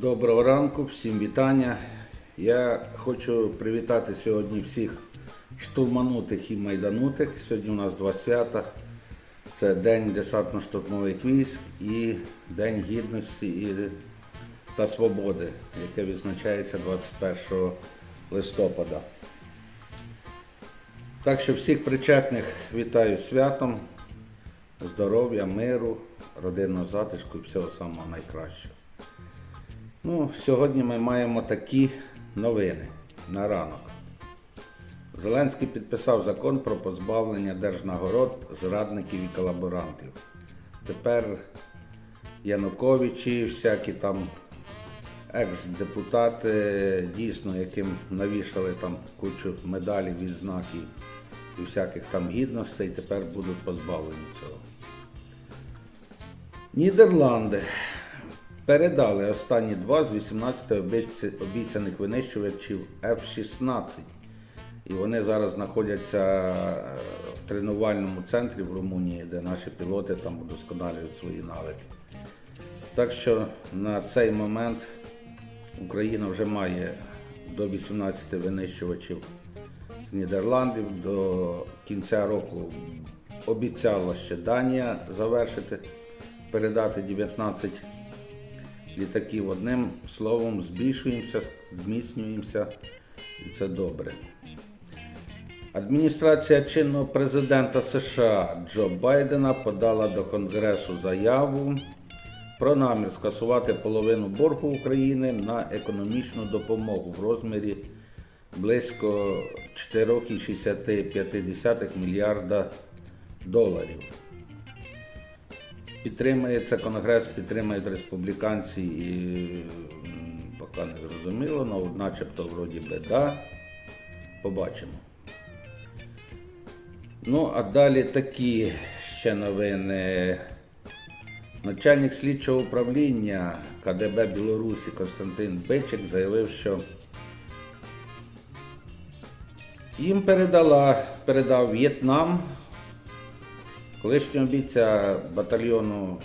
Доброго ранку, всім вітання. Я хочу привітати сьогодні всіх штурманутих і майданутих. Сьогодні у нас два свята. Це День десантно-штурмових військ і День гідності та свободи, яке відзначається 21 листопада. Так що всіх причетних вітаю святом, здоров'я, миру, родинного затишку і всього самого найкращого. Ну, сьогодні ми маємо такі новини на ранок. Зеленський підписав закон про позбавлення держнагород зрадників і колаборантів. Тепер Януковичі, всякі там екс-депутати, дійсно, яким навішали там кучу медалей, відзнаків і всяких там гідностей, тепер будуть позбавлені цього. Нідерланди передали останні два з 18 обіцяних винищувачів F-16. І вони зараз знаходяться е, в тренувальному центрі в Румунії, де наші пілоти там удосконалюють свої навики. Так що на цей момент Україна вже має до 18 винищувачів з Нідерландів. До кінця року обіцяла ще Данія завершити, передати 19 літаків. Одним словом, збільшуємося, зміцнюємося, і це добре. Адміністрація чинного президента США Джо Байдена подала до Конгресу заяву про намір скасувати половину боргу України на економічну допомогу в розмірі близько 4,65 мільярда доларів. Підтримує це Конгрес, підтримують республіканці і поки не зрозуміло, але начебто вроді би да. Побачимо. Ну, а далі такі ще новини. Начальник слідчого управління КДБ Білорусі Константин Бичик заявив, що їм передала, передав В'єтнам колишнього бійця батальйону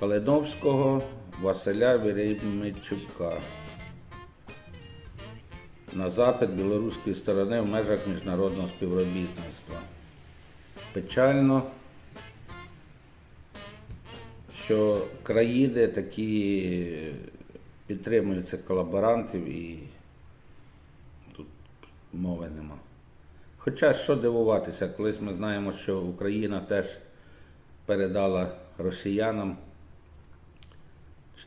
Калиновського Василя Веремичука на запит білоруської сторони в межах міжнародного співробітництва. Печально, що країни такі підтримують цих колаборантів і тут мови нема. Хоча що дивуватися, колись ми знаємо, що Україна теж передала росіянам,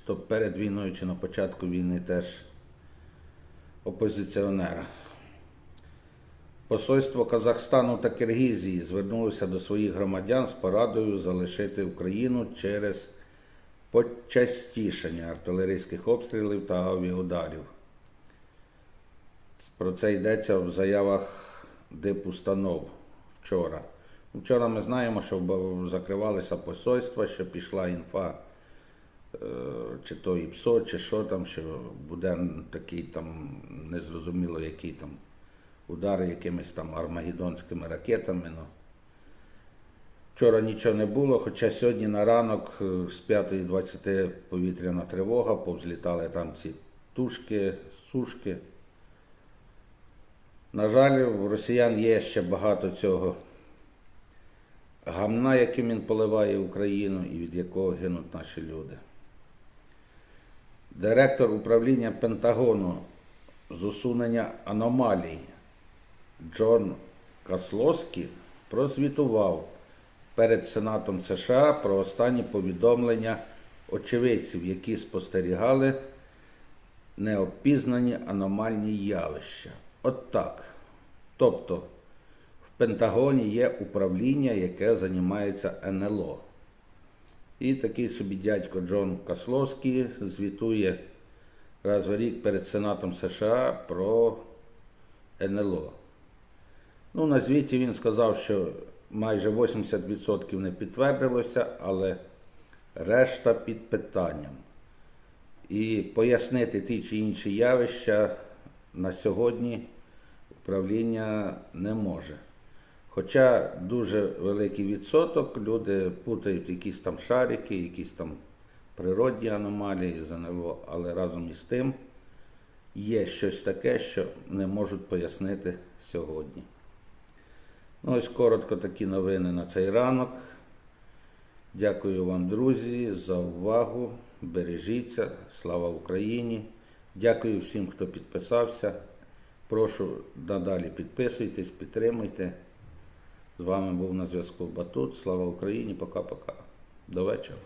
то перед війною, чи на початку війни теж опозиціонера. Посольство Казахстану та Киргизії звернулося до своїх громадян з порадою залишити Україну через почастішення артилерійських обстрілів та авіаударів. Про це йдеться в заявах дипустанов вчора. Вчора ми знаємо, що закривалися посольства, що пішла інфа, е, чи то ІПСО, чи що там, що буде такий там незрозуміло, який там удари якимись там армагеддонськими ракетами. Ну. Вчора нічого не було, хоча сьогодні на ранок е, з 5.20 повітряна тривога, повзлітали там ці тушки, сушки. На жаль, у росіян є ще багато цього гамна, яким він поливає Україну і від якого гинуть наші люди. Директор управління Пентагону з усунення аномалій Джон Каслоський прозвітував перед Сенатом США про останні повідомлення очевидців, які спостерігали неопізнані аномальні явища. От так. Тобто в Пентагоні є управління, яке займається НЛО. І такий собі дядько Джон Касловський звітує раз в рік перед Сенатом США про НЛО. Ну, на звіті він сказав, що майже 80% не підтвердилося, але решта під питанням. І пояснити ті чи інші явища на сьогодні управління не може. Хоча дуже великий відсоток люди путають якісь там шарики, якісь там природні аномалії, ЗНЛО, але разом із тим є щось таке, що не можуть пояснити сьогодні. Ну, ось коротко такі новини на цей ранок. Дякую вам, друзі, за увагу. Бережіться. Слава Україні! Дякую всім, хто підписався. Прошу надалі підписуйтесь, підтримуйте. З вами був на зв'язку Батут. Слава Україні! Пока-пока. До вечора.